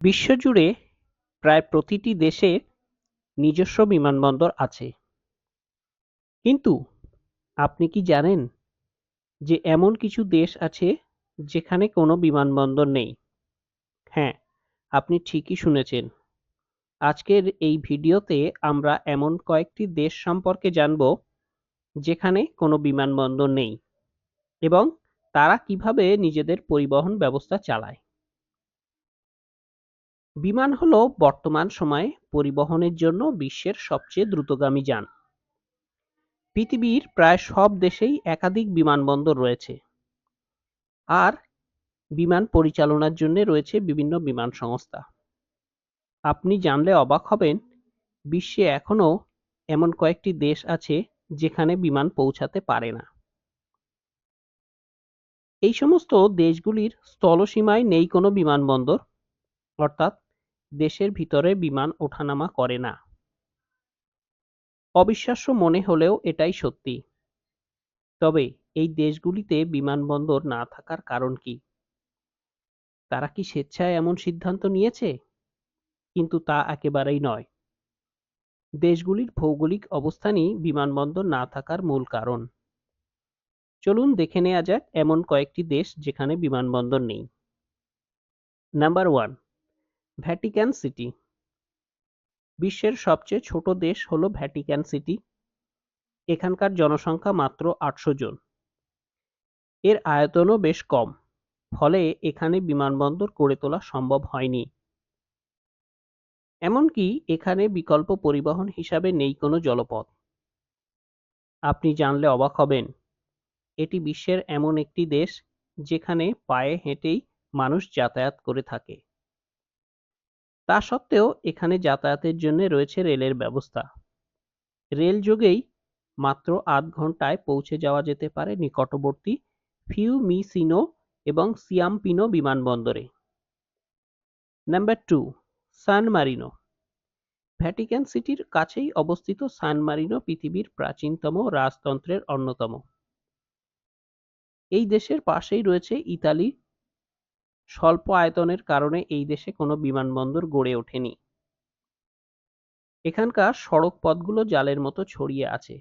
বিশ্বজুড়ে প্রায় প্রতিটি দেশে নিজস্ব বিমানবন্দর আছে। কিন্তু আপনি কি জানেন যে এমন কিছু দেশ আছে যেখানে কোনো বিমানবন্দর নেই? হ্যাঁ আপনি ঠিকই শুনেছেন। আজকের এই ভিডিওতে আমরা এমন কয়েকটি দেশ সম্পর্কে জানব যেখানে কোনো বিমানবন্দর নেই এবং তারা কীভাবে নিজেদের পরিবহন ব্যবস্থা চালায়। বিমান হল বর্তমান সময়ে পরিবহনের জন্য বিশ্বের সবচেয়ে দ্রুতগামী যান। পৃথিবীর প্রায় সব দেশেই একাধিক বিমানবন্দর রয়েছে। আর বিমান পরিচালনার জন্য রয়েছে বিভিন্ন বিমান সংস্থা। আপনি জানলে অবাক হবেন, বিশ্বে এখনও এমন কয়েকটি দেশ আছে যেখানে বিমান পৌঁছাতে পারে না। এই সমস্ত দেশগুলির স্থলসীমায় নেই কোনো বিমানবন্দর, অর্থাৎ দেশের ভিতরে বিমান ওঠানামা করে না। অবিশ্বাস্য মনে হলেও এটাই সত্যি। তবে এই দেশগুলিতে বিমানবন্দর না থাকার কারণ কি? তারা কি স্বেচ্ছায় এমন সিদ্ধান্ত নিয়েছে? কিন্তু তা একেবারেই নয়। দেশগুলির ভৌগোলিক অবস্থানই বিমানবন্দর না থাকার মূল কারণ। চলুন দেখে নেওয়া যাক এমন কয়েকটি দেশ যেখানে বিমানবন্দর নেই। নাম্বার ওয়ান ভ্যাটিকান সিটি বিশ্বের সবচেয়ে ছোট দেশ হল ভ্যাটিক্যান সিটি এখানকার জনসংখ্যা মাত্র আটশো জন। এর আয়তনও বেশ কম, ফলে এখানে বিমানবন্দর গড়ে তোলা সম্ভব হয়নি। এমনকি এখানে বিকল্প পরিবহন হিসাবে নেই কোনো জলপথ। আপনি জানলে অবাক হবেন, এটি বিশ্বের এমন একটি দেশ যেখানে পায়ে হেঁটেই মানুষ যাতায়াত করে থাকে। তা সত্ত্বেও এখানে যাতায়াতের জন্য রয়েছে রেলের ব্যবস্থা। রেল যোগেই মাত্র আধ ঘন্টায় পৌঁছে যাওয়া যেতে পারে নিকটবর্তী ফিউমিসিনো এবং সিয়ামপিনো বিমানবন্দরে। Number two, San Marino. Vatican সিটির কাছেই অবস্থিত সান মারিনো পৃথিবীর প্রাচীনতম রাজতন্ত্রের অন্যতম। এই দেশের পাশেই রয়েছে ইতালি স্বল্প আয়তনের কারণে এই দেশে কোনো বিমানবন্দর গড়ে ওঠেনি। এখানকার সড়ক পথগুলো জালের মতো ছড়িয়ে আছে।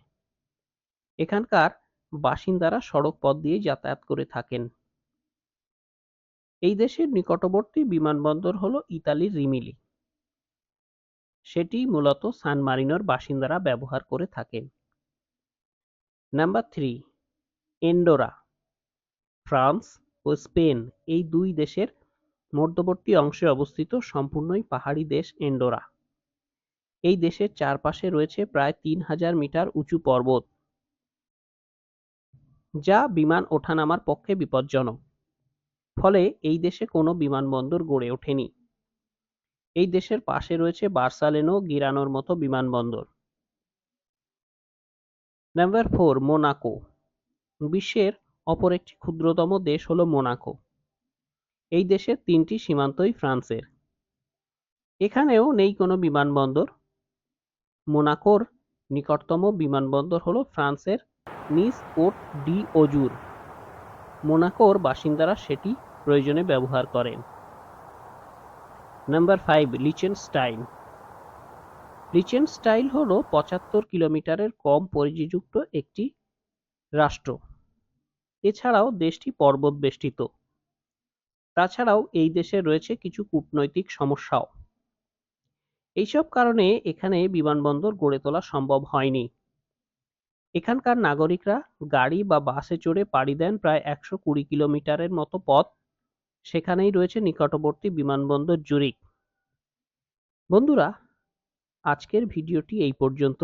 এখানকার বাসিন্দারা সড়ক পথ দিয়ে যাতায়াত করে থাকেন। এই দেশের নিকটবর্তী বিমানবন্দর হল ইতালির রিমিলি। সেটি মূলত সান মারিনোর বাসিন্দারা ব্যবহার করে থাকেন। নাম্বার থ্রি, এন্ডোরা, ফ্রান্স ও স্পেন, এই দুই দেশের মধ্যবর্তী অংশে অবস্থিত সম্পূর্ণই পাহাড়ি দেশ এন্ডোরা। এই দেশের চারপাশে রয়েছে প্রায় তিন হাজার মিটার উঁচু পর্বত, যা বিমান ওঠানামার পক্ষে বিপজ্জনক। ফলে এই দেশে কোনো বিমানবন্দর গড়ে ওঠেনি। এই দেশের পাশে রয়েছে বার্সালেনো গিরানোর মতো বিমানবন্দর। Number four, Monaco. বিশ্বের অপর একটি ক্ষুদ্রতম দেশ হল মোনাকো। এই দেশের তিনটি সীমান্তই ফ্রান্সের। এখানেও নেই কোনো বিমানবন্দর। মোনাকোর নিকটতম বিমানবন্দর হল ফ্রান্সের নিস কোট ডি ওজুর। মোনাকোর বাসিন্দারা সেটি প্রয়োজনে ব্যবহার করেন। Number five, Liechtenstein. লিচেনস্টাইন হল পঁচাত্তর কিলোমিটারের কম পরিধিযুক্ত একটি রাষ্ট্র। এছাড়াও দেশটি পর্বত বেষ্টিত তাছাড়াও এই দেশে রয়েছে কিছু কূটনৈতিক সমস্যাও। এইসব কারণে এখানে বিমানবন্দর গড়ে তোলা সম্ভব হয়নি। এখানকার নাগরিকরা গাড়ি বা বাসে চড়ে পাড়ি দেন প্রায় একশো কুড়ি কিলোমিটারের মতো পথ। সেখানেই রয়েছে নিকটবর্তী বিমানবন্দর জুরিক বন্ধুরা, আজকের ভিডিওটি এই পর্যন্ত।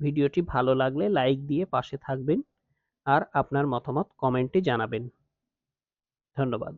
ভিডিওটি ভালো লাগলে লাইক দিয়ে পাশে থাকবেন। আর আপনার মতামত কমেন্টে জানাবেন। ধন্যবাদ।